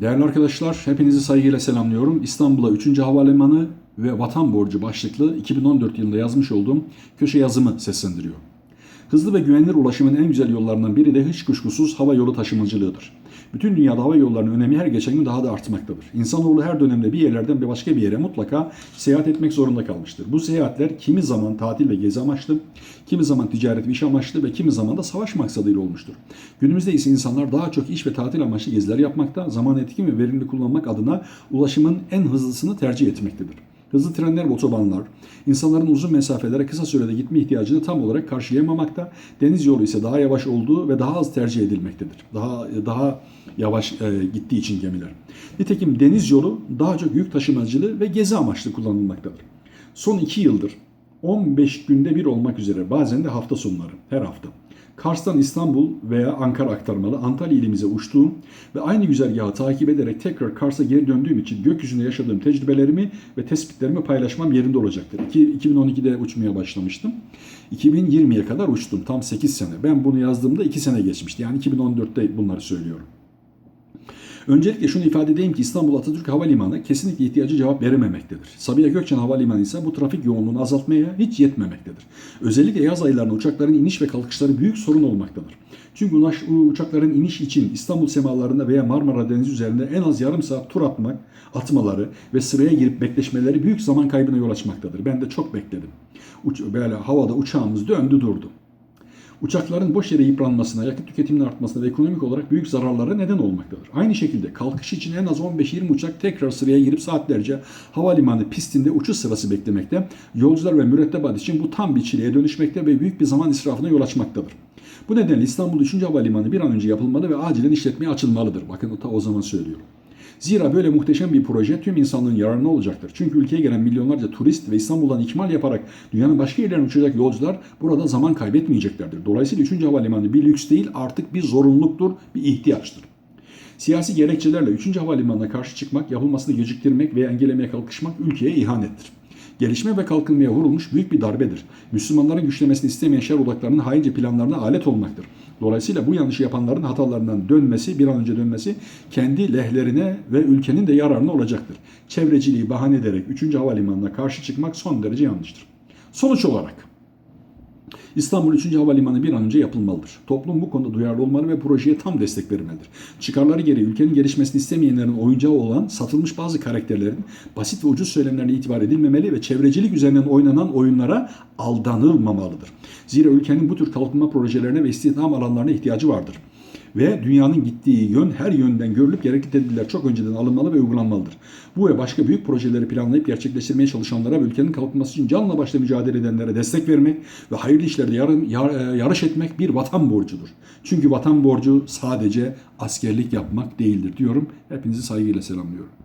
Değerli arkadaşlar, hepinizi saygıyla selamlıyorum. İstanbul'a 3. Havalimanı ve Vatan Borcu başlıklı 2014 yılında yazmış olduğum köşe yazımı seslendiriyor. Hızlı ve güvenilir ulaşımın en güzel yollarından biri de hiç kuşkusuz hava yolu taşımacılığıdır. Bütün dünyada hava yollarının önemi her geçen gün daha da artmaktadır. İnsanoğlu her dönemde bir yerlerden bir başka bir yere mutlaka seyahat etmek zorunda kalmıştır. Bu seyahatler kimi zaman tatil ve gezi amaçlı, kimi zaman ticaret ve iş amaçlı ve kimi zaman da savaş maksadıyla olmuştur. Günümüzde ise insanlar daha çok iş ve tatil amaçlı geziler yapmakta, zaman etkin ve verimli kullanmak adına ulaşımın en hızlısını tercih etmektedir. Hızlı trenler ve otobanlar, insanların uzun mesafelere kısa sürede gitme ihtiyacını tam olarak karşılayamamakta. Deniz yolu ise daha yavaş olduğu ve daha az tercih edilmektedir. Daha daha yavaş e, gittiği için gemiler. Nitekim deniz yolu daha çok yük taşımacılığı ve gezi amaçlı kullanılmaktadır. Son iki yıldır 15 günde bir olmak üzere bazen de hafta sonları her hafta. Kars'tan İstanbul veya Ankara aktarmalı Antalya ilimize uçtuğum ve aynı güzergahı takip ederek tekrar Kars'a geri döndüğüm için gökyüzünde yaşadığım tecrübelerimi ve tespitlerimi paylaşmam yerinde olacaktır. İki- 2012'de uçmaya başlamıştım. 2020'ye kadar uçtum. Tam 8 sene. Ben bunu yazdığımda 2 sene geçmişti. Yani 2014'te bunları söylüyorum. Öncelikle şunu ifade edeyim ki İstanbul Atatürk Havalimanı kesinlikle ihtiyacı cevap verememektedir. Sabiha Gökçen Havalimanı ise bu trafik yoğunluğunu azaltmaya hiç yetmemektedir. Özellikle yaz aylarında uçakların iniş ve kalkışları büyük sorun olmaktadır. Çünkü uçakların iniş için İstanbul semalarında veya Marmara Denizi üzerinde en az yarım saat tur atmak, atmaları ve sıraya girip bekleşmeleri büyük zaman kaybına yol açmaktadır. Ben de çok bekledim. Uç, böyle havada uçağımız döndü durdu. Uçakların boş yere yıpranmasına, yakıt tüketiminin artmasına ve ekonomik olarak büyük zararlara neden olmaktadır. Aynı şekilde kalkış için en az 15-20 uçak tekrar sıraya girip saatlerce havalimanı pistinde uçuş sırası beklemekte. Yolcular ve mürettebat için bu tam bir çileye dönüşmekte ve büyük bir zaman israfına yol açmaktadır. Bu nedenle İstanbul 3. Havalimanı bir an önce yapılmalı ve acilen işletmeye açılmalıdır. Bakın ta o zaman söylüyorum. Zira böyle muhteşem bir proje tüm insanlığın yararına olacaktır. Çünkü ülkeye gelen milyonlarca turist ve İstanbul'dan ikmal yaparak dünyanın başka yerlerine uçacak yolcular burada zaman kaybetmeyeceklerdir. Dolayısıyla 3. Havalimanı bir lüks değil artık bir zorunluluktur, bir ihtiyaçtır. Siyasi gerekçelerle 3. Havalimanı'na karşı çıkmak, yapılmasını geciktirmek veya engellemeye kalkışmak ülkeye ihanettir. Gelişme ve kalkınmaya vurulmuş büyük bir darbedir. Müslümanların güçlemesini istemeyen şer odaklarının haince planlarına alet olmaktır. Dolayısıyla bu yanlışı yapanların hatalarından dönmesi, bir an önce dönmesi kendi lehlerine ve ülkenin de yararına olacaktır. Çevreciliği bahane ederek 3. Havalimanı'na karşı çıkmak son derece yanlıştır. Sonuç olarak İstanbul 3. Havalimanı bir an önce yapılmalıdır. Toplum bu konuda duyarlı olmalı ve projeye tam destek vermelidir. Çıkarları gereği ülkenin gelişmesini istemeyenlerin oyuncağı olan satılmış bazı karakterlerin basit ve ucuz söylemlerine itibar edilmemeli ve çevrecilik üzerinden oynanan oyunlara aldanılmamalıdır. Zira ülkenin bu tür kalkınma projelerine ve istihdam alanlarına ihtiyacı vardır ve dünyanın gittiği yön her yönden görülüp gerekli tedbirler çok önceden alınmalı ve uygulanmalıdır. Bu ve başka büyük projeleri planlayıp gerçekleştirmeye çalışanlara ve ülkenin kalkınması için canla başla mücadele edenlere destek vermek ve hayırlı işlerde yarın, yar- e, yarış etmek bir vatan borcudur. Çünkü vatan borcu sadece askerlik yapmak değildir diyorum. Hepinizi saygıyla selamlıyorum.